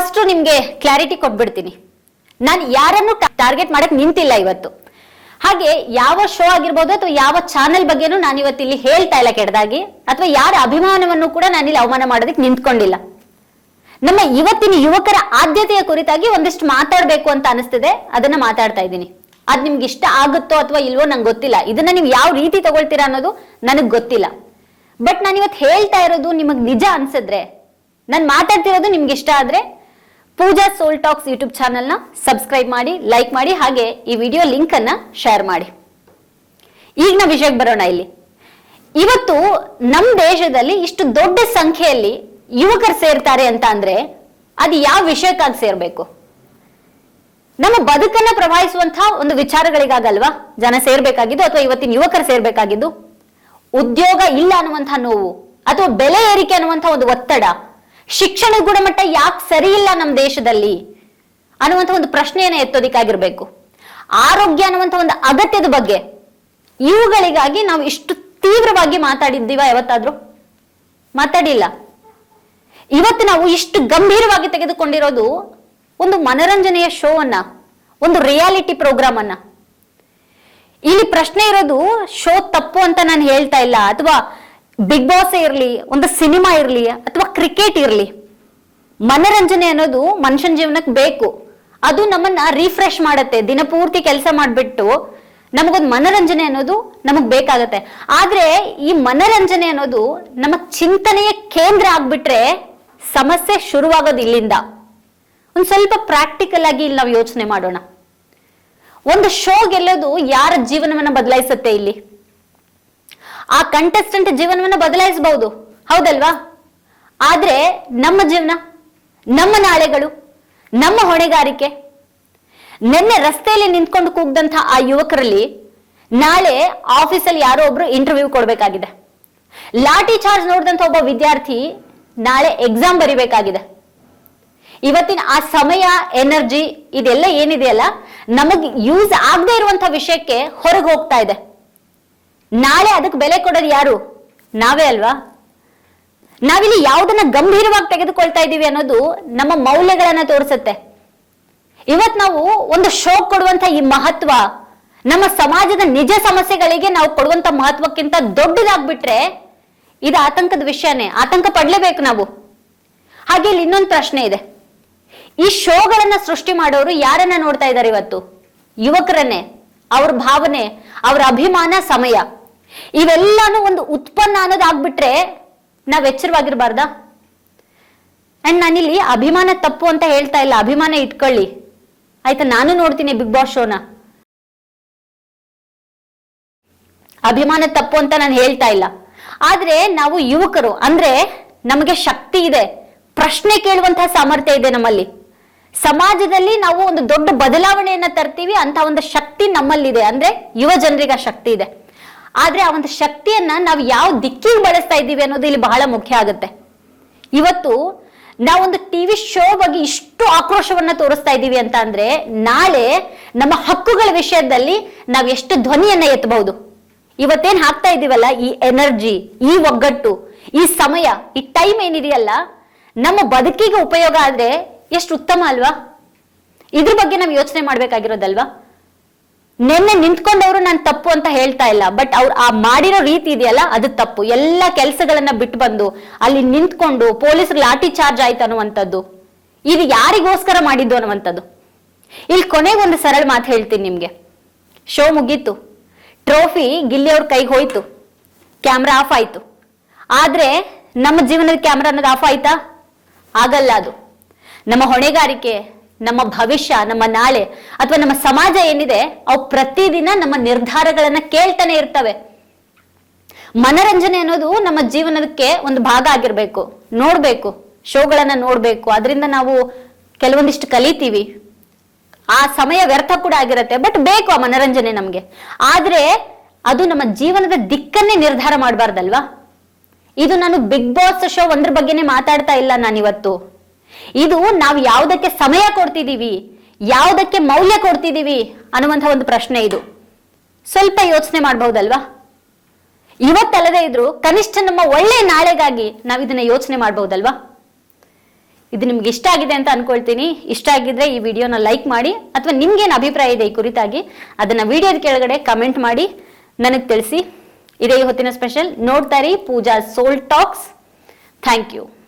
First ನಿಮ್ಗೆ clarity ಕೊಟ್ಬಿಡ್ತೀನಿ. ನಾನು ಯಾರನ್ನು ಟಾರ್ಗೆಟ್ ಮಾಡಕ್ ನಿಂತಿಲ್ಲ ಇವತ್ತು. ಹಾಗೆ ಯಾವ ಶೋ ಆಗಿರ್ಬೋದು ಅಥವಾ ಯಾವ ಚಾನೆಲ್ ಬಗ್ಗೆನೂ ನಾನು ಇವತ್ತು ಇಲ್ಲಿ ಹೇಳ್ತಾ ಇಲ್ಲ ಕೆಡದಾಗಿ ಅಥವಾ ಯಾರ ಅಭಿಮಾನವನ್ನು ಕೂಡ ನಾನಿಲ್ಲಿ ಅವಮಾನ ಮಾಡೋದಕ್ಕೆ ನಿಂತ್ಕೊಂಡಿಲ್ಲ. ನಮ್ಮ ಇವತ್ತಿನ ಯುವಕರ ಆದ್ಯತೆಯ ಕುರಿತಾಗಿ ಒಂದಿಷ್ಟು ಮಾತಾಡ್ಬೇಕು ಅಂತ ಅನಿಸ್ತಿದೆ. ಅದನ್ನ ಮಾತಾಡ್ತಾ ಇದ್ದೀನಿ. ಅದ್ ನಿಮ್ಗೆ ಇಷ್ಟ ಆಗುತ್ತೋ ಅಥವಾ ಇಲ್ವೋ ನಂಗೆ ಗೊತ್ತಿಲ್ಲ. ಇದನ್ನ ನೀವು ಯಾವ ರೀತಿ ತಗೊಳ್ತೀರಾ ಅನ್ನೋದು ನನಗೆ ಗೊತ್ತಿಲ್ಲ. ಬಟ್ ನಾನು ಇವತ್ತು ಹೇಳ್ತಾ ಇರೋದು ನಿಮಗೆ ನಿಜ ಅನ್ಸಿದ್ರೆ, ನಾನು ಮಾತಾಡ್ತಿರೋದು ನಿಮ್ಗೆ ಇಷ್ಟ ಆದ್ರೆ ಪೂಜಾ ಸೋಲ್ ಟಾಕ್ಸ್ ಯೂಟ್ಯೂಬ್ ಚಾನಲ್ನ ಸಬ್ಸ್ಕ್ರೈಬ್ ಮಾಡಿ, ಲೈಕ್ ಮಾಡಿ, ಹಾಗೆ ಈ ವಿಡಿಯೋ ಲಿಂಕ್ ಅನ್ನ ಶೇರ್ ಮಾಡಿ. ಈಗ ನಾವು ವಿಷಯಕ್ಕೆ ಬರೋಣ ಇಲ್ಲಿ. ಇವತ್ತು ನಮ್ಮ ದೇಶದಲ್ಲಿ ಇಷ್ಟು ದೊಡ್ಡ ಸಂಖ್ಯೆಯಲ್ಲಿ ಯುವಕರು ಸೇರ್ತಾರೆ ಅಂತ ಅಂದ್ರೆ ಅದು ಯಾವ ವಿಷಯಕ್ಕಾಗಿ ಸೇರ್ಬೇಕು? ನಮ್ಮ ಬದುಕನ್ನ ಪ್ರಭಾವಿಸುವಂತಹ ಒಂದು ವಿಚಾರಗಳಿಗಾಗಲ್ವಾ? ಜನ ಸೇರ್ಬೇಕಾಗಿದ್ದು ಅಥವಾ ಇವತ್ತಿನ ಯುವಕರು ಸೇರ್ಬೇಕಾಗಿದ್ದು? ಉದ್ಯೋಗ ಇಲ್ಲ ಅನ್ನುವಂತಹ ನೋವು ಅಥವಾ ಬೆಲೆ ಏರಿಕೆ ಅನ್ನುವಂತಹ ಒಂದು ಒತ್ತಡ ಶಿಕ್ಷಣ ಗುಣಮಟ್ಟ ಯಾಕೆ ಸರಿ ಇಲ್ಲ ನಮ್ಮ ದೇಶದಲ್ಲಿ ಅನ್ನುವಂಥ ಒಂದು ಪ್ರಶ್ನೆಯನ್ನು ಎತ್ತೋದಿಕ್ಕಾಗಿರ್ಬೇಕು. ಆರೋಗ್ಯ ಅನ್ನುವಂಥ ಒಂದು ಅಗತ್ಯದ ಬಗ್ಗೆ ಇವುಗಳಿಗಾಗಿ ನಾವು ಇಷ್ಟು ತೀವ್ರವಾಗಿ ಮಾತಾಡಿದ್ದೀವ ಯಾವತ್ತಾದ್ರೂ? ಮಾತಾಡಿಲ್ಲ. ಇವತ್ತು ನಾವು ಇಷ್ಟು ಗಂಭೀರವಾಗಿ ತೆಗೆದುಕೊಂಡಿರೋದು ಒಂದು ಮನರಂಜನೆಯ ಶೋ ಅನ್ನ ಒಂದು ರಿಯಾಲಿಟಿ ಪ್ರೋಗ್ರಾಮ್ ಅನ್ನ ಇಲ್ಲಿ ಪ್ರಶ್ನೆ ಇರೋದು, ಶೋ ತಪ್ಪು ಅಂತ ನಾನು ಹೇಳ್ತಾ ಇಲ್ಲ, ಅಥವಾ ಬಿಗ್ ಬಾಸ್ ಇರಲಿ, ಒಂದು ಸಿನಿಮಾ ಇರಲಿ ಅಥವಾ ಕ್ರಿಕೆಟ್ ಇರಲಿ. ಮನರಂಜನೆ ಅನ್ನೋದು ಮನುಷ್ಯನ ಜೀವನಕ್ಕೆ ಬೇಕು. ಅದು ನಮ್ಮನ್ನ ರಿಫ್ರೆಶ್ ಮಾಡುತ್ತೆ ದಿನಪೂರ್ತಿ ಕೆಲಸ ಮಾಡಿಬಿಟ್ಟು ನಮಗೊಂದು ಮನರಂಜನೆ ಅನ್ನೋದು ನಮಗ್ ಬೇಕಾಗತ್ತೆ. ಆದ್ರೆ ಈ ಮನರಂಜನೆ ಅನ್ನೋದು ನಮ್ಮ ಚಿಂತನೆಯ ಕೇಂದ್ರ ಆಗ್ಬಿಟ್ರೆ ಸಮಸ್ಯೆ ಶುರುವಾಗೋದು ಇಲ್ಲಿಂದ. ಒಂದ್ ಸ್ವಲ್ಪ ಪ್ರಾಕ್ಟಿಕಲ್ ಆಗಿ ಇಲ್ಲಿ ನಾವು ಯೋಚನೆ ಮಾಡೋಣ. ಒಂದು ಶೋ ಗೆಲ್ಲೋದು ಯಾರ ಜೀವನವನ್ನ ಬದಲಾಯಿಸುತ್ತೆ ಇಲ್ಲಿ? ಆ ಕಂಟೆಸ್ಟೆಂಟ್ ಜೀವನವನ್ನ ಬದಲಾಯಿಸಬಹುದು ಹೌದಲ್ವಾ? ಆದ್ರೆ ನಮ್ಮ ಜೀವನ, ನಮ್ಮ ನಾಳೆಗಳು, ನಮ್ಮ ಹೊಣೆಗಾರಿಕೆ, ನಿನ್ನೆ ರಸ್ತೆಯಲ್ಲಿ ನಿಂತ್ಕೊಂಡು ಕೂಗ್ದಂತ ಆ ಯುವಕರಲ್ಲಿ ನಾಳೆ ಆಫೀಸಲ್ಲಿ ಯಾರೋ ಒಬ್ರು ಇಂಟರ್ವ್ಯೂ ಕೊಡಬೇಕಾಗಿದೆ. ಲಾಠಿ ಚಾರ್ಜ್ ನೋಡಿದಂತ ಒಬ್ಬ ವಿದ್ಯಾರ್ಥಿ ನಾಳೆ ಎಕ್ಸಾಮ್ ಬರಿಬೇಕಾಗಿದೆ. ಇವತ್ತಿನ ಆ ಸಮಯ ಎನರ್ಜಿ ಇದೆಲ್ಲ ಏನಿದೆಯಲ್ಲ, ನಮಗೆ ಯೂಸ್ ಆಗದೆ ಇರುವಂತ ವಿಷಯಕ್ಕೆ ಹೊರಗೆ ಹೋಗ್ತಾ ಇದೆ. ನಾಳೆ ಅದಕ್ಕೆ ಬೆಲೆ ಕೊಡೋದು ಯಾರು? ನಾವೇ ಅಲ್ವಾ? ನಾವಿಲ್ಲಿ ಯಾವುದನ್ನ ಗಂಭೀರವಾಗಿ ತೆಗೆದುಕೊಳ್ತಾ ಇದ್ದೀವಿ ಅನ್ನೋದು ನಮ್ಮ ಮೌಲ್ಯಗಳನ್ನ ತೋರಿಸುತ್ತೆ. ಇವತ್ ನಾವು ಒಂದು ಶೋ ಕೊಡುವಂತ ಈ ಮಹತ್ವ, ನಮ್ಮ ಸಮಾಜದ ನಿಜ ಸಮಸ್ಯೆಗಳಿಗೆ ನಾವು ಕೊಡುವಂತ ಮಹತ್ವಕ್ಕಿಂತ ದೊಡ್ಡದಾಗ್ಬಿಟ್ರೆ ಇದು ಆತಂಕದ ವಿಷಯನೇ, ಆತಂಕ ಪಡ್ಲೇಬೇಕು ನಾವು. ಹಾಗೆ ಇಲ್ಲಿ ಇನ್ನೊಂದು ಪ್ರಶ್ನೆ ಇದೆ. ಈ ಶೋಗಳನ್ನ ಸೃಷ್ಟಿ ಮಾಡೋರು ಯಾರನ್ನ ನೋಡ್ತಾ ಇದ್ದಾರೆ ಇವತ್ತು? ಯುವಕರನ್ನೇ, ಅವ್ರ ಭಾವನೆ, ಅವ್ರ ಅಭಿಮಾನ, ಸಮಯ. ಇವೆಲ್ಲಾನು ಒಂದು ಉತ್ಪನ್ನ ಅನ್ನೋದಾಗ್ಬಿಟ್ರೆ ನಾವ್ ಎಚ್ಚರವಾಗಿರ್ಬಾರ್ದ? ಅಂಡ್ ನಾನಿಲ್ಲಿ ಅಭಿಮಾನ ತಪ್ಪು ಅಂತ ಹೇಳ್ತಾ ಇಲ್ಲ. ಅಭಿಮಾನ ಇಟ್ಕೊಳ್ಳಿ. ಆಯ್ತಾ, ನಾನು ನೋಡ್ತೀನಿ ಬಿಗ್ ಬಾಸ್ ಶೋನ ಅಭಿಮಾನ ತಪ್ಪು ಅಂತ ನಾನು ಹೇಳ್ತಾ ಇಲ್ಲ. ಆದ್ರೆ ನಾವು ಯುವಕರು, ಅಂದ್ರೆ ನಮಗೆ ಶಕ್ತಿ ಇದೆ. ಪ್ರಶ್ನೆ ಕೇಳುವಂತಹ ಸಾಮರ್ಥ್ಯ ಇದೆ ನಮ್ಮಲ್ಲಿ. ಸಮಾಜದಲ್ಲಿ ನಾವು ಒಂದು ದೊಡ್ಡ ಬದಲಾವಣೆಯನ್ನ ತರ್ತೀವಿ ಅಂತ ಒಂದು ಶಕ್ತಿ ನಮ್ಮಲ್ಲಿದೆ. ಅಂದ್ರೆ ಯುವ ಜನರಿಗೆ ಆ ಶಕ್ತಿ ಇದೆ. ಆದ್ರೆ ಆ ಒಂದು ಶಕ್ತಿಯನ್ನ ನಾವು ಯಾವ ದಿಕ್ಕಿಗೆ ಬಳಸ್ತಾ ಇದ್ದೀವಿ ಅನ್ನೋದು ಇಲ್ಲಿ ಬಹಳ ಮುಖ್ಯ ಆಗುತ್ತೆ. ಇವತ್ತು ನಾವೊಂದು ಟಿವಿ ಶೋ ಬಗ್ಗೆ ಇಷ್ಟು ಆಕ್ರೋಶವನ್ನ ತೋರಿಸ್ತಾ ಇದ್ದೀವಿ ಅಂತ ಅಂದ್ರೆ ನಾಳೆ ನಮ್ಮ ಹಕ್ಕುಗಳ ವಿಷಯದಲ್ಲಿ ನಾವು ಎಷ್ಟು ಧ್ವನಿಯನ್ನ ಎತ್ತಬಹುದು. ಇವತ್ತೇನ್ ಹಾಕ್ತಾ ಇದೀವಲ್ಲ ಈ ಎನರ್ಜಿ ಈ ಒಗ್ಗಟ್ಟು, ಈ ಸಮಯ, ಈ ಟೈಮ್ ಏನಿದೆಯಲ್ಲ, ನಮ್ಮ ಬದುಕಿಗೆ ಉಪಯೋಗ ಆದ್ರೆ ಎಷ್ಟು ಉತ್ತಮ ಅಲ್ವಾ? ಇದ್ರ ಬಗ್ಗೆ ನಾವು ಯೋಚನೆ ಮಾಡ್ಬೇಕಾಗಿರೋದಲ್ವಾ? ನಿನ್ನೆ ನಿಂತ್ಕೊಂಡವರು ನಾನು ತಪ್ಪು ಅಂತ ಹೇಳ್ತಾ ಇಲ್ಲ ಬಟ್ ಅವ್ರು ಆ ಮಾಡಿರೋ ರೀತಿ ಇದೆಯಲ್ಲ, ಅದು ತಪ್ಪು. ಎಲ್ಲ ಕೆಲಸಗಳನ್ನ ಬಿಟ್ಟು ಬಂದು, ಅಲ್ಲಿ ನಿಂತ್ಕೊಂಡು ಪೊಲೀಸ್ ಲಾಠಿ ಚಾರ್ಜ್ ಆಯ್ತು ಅನ್ನುವಂಥದ್ದು. ಇದು ಯಾರಿಗೋಸ್ಕರ ಮಾಡಿದ್ದು ಅನ್ನುವಂಥದ್ದು. ಇಲ್ಲಿ ಕೊನೆಗೊಂದು ಸರಳ ಮಾತು ಹೇಳ್ತೀನಿ ನಿಮ್ಗೆ. ಶೋ ಮುಗೀತು. ಟ್ರೋಫಿ ಗಿಲ್ಲಿ ಅವ್ರ ಕೈಗೆ ಹೋಯ್ತು. ಕ್ಯಾಮ್ರಾ ಆಫ್ ಆಯ್ತು. ಆದ್ರೆ ನಮ್ಮ ಜೀವನದ ಕ್ಯಾಮ್ರಾ ಅನ್ನೋದು ಆಫ್ ಆಯ್ತಾ? ಆಗಲ್ಲ ಅದು. ನಮ್ಮ ಹೊಣೆಗಾರಿಕೆ ನಮ್ಮ ಭವಿಷ್ಯ, ನಮ್ಮ ನಾಳೆ ಅಥವಾ ನಮ್ಮ ಸಮಾಜ ಏನಿದೆ, ಅವು ಪ್ರತಿದಿನ ನಮ್ಮ ನಿರ್ಧಾರಗಳನ್ನ ಕೇಳ್ತಾನೆ ಇರ್ತವೆ. ಮನರಂಜನೆ ಅನ್ನೋದು ನಮ್ಮ ಜೀವನಕ್ಕೆ ಒಂದು ಭಾಗ ಆಗಿರ್ಬೇಕು. ನೋಡ್ಬೇಕು, ಶೋಗಳನ್ನ ನೋಡ್ಬೇಕು. ಅದರಿಂದ ನಾವು ಕೆಲವೊಂದಿಷ್ಟು ಕಲಿತೀವಿ. ಆ ಸಮಯ ವ್ಯರ್ಥ ಕೂಡ ಆಗಿರುತ್ತೆ, ಬಟ್ ಬೇಕು ಆ ಮನರಂಜನೆ ನಮ್ಗೆ. ಆದ್ರೆ ಅದು ನಮ್ಮ ಜೀವನದ ದಿಕ್ಕನ್ನೇ ನಿರ್ಧಾರ ಮಾಡಬಾರ್ದಲ್ವಾ? ಇದು ನಾನು ಬಿಗ್ ಬಾಸ್ ಶೋ ಒಂದ್ರ ಬಗ್ಗೆನೇ ಮಾತಾಡ್ತಾ ಇಲ್ಲ ನಾನಿವತ್ತು. ಇದು ನಾವು ಯಾವುದಕ್ಕೆ ಸಮಯ ಕೊಡ್ತಿದ್ದೀವಿ? ಯಾವುದಕ್ಕೆ ಮೌಲ್ಯ ಕೊಡ್ತಿದ್ದೀವಿ? ಅನ್ನುವಂಥ ಒಂದು ಪ್ರಶ್ನೆ ಇದು. ಸ್ವಲ್ಪ ಯೋಚನೆ ಮಾಡಬಹುದಲ್ವಾ? ಇವತ್ತಲ್ಲದೆ ಇದ್ರು ಕನಿಷ್ಠ ನಮ್ಮ ಒಳ್ಳೆ ನಾಳೆಗಾಗಿ ನಾವು ಇದನ್ನ ಯೋಚನೆ ಮಾಡಬಹುದಲ್ವಾ? ಇದು ನಿಮ್ಗೆ ಇಷ್ಟ ಆಗಿದೆ ಅಂತ ಅನ್ಕೊಳ್ತೀನಿ. ಇಷ್ಟ ಆಗಿದ್ರೆ ಈ ವಿಡಿಯೋನ ಲೈಕ್ ಮಾಡಿ ಅಥವಾ ನಿಮ್ಗೇನು ಅಭಿಪ್ರಾಯ ಇದೆ ಈ ಕುರಿತಾಗಿ ಅದನ್ನ ವಿಡಿಯೋದ ಕೆಳಗಡೆ ಕಮೆಂಟ್ ಮಾಡಿ. ನನಗೆ ತಿಳಿಸಿ. ಇದೇ ಹೊತ್ತಿನ ಸ್ಪೆಷಲ್. ನೋಡ್ತಾ ಇರಿ Pooja soul talks. Thank you.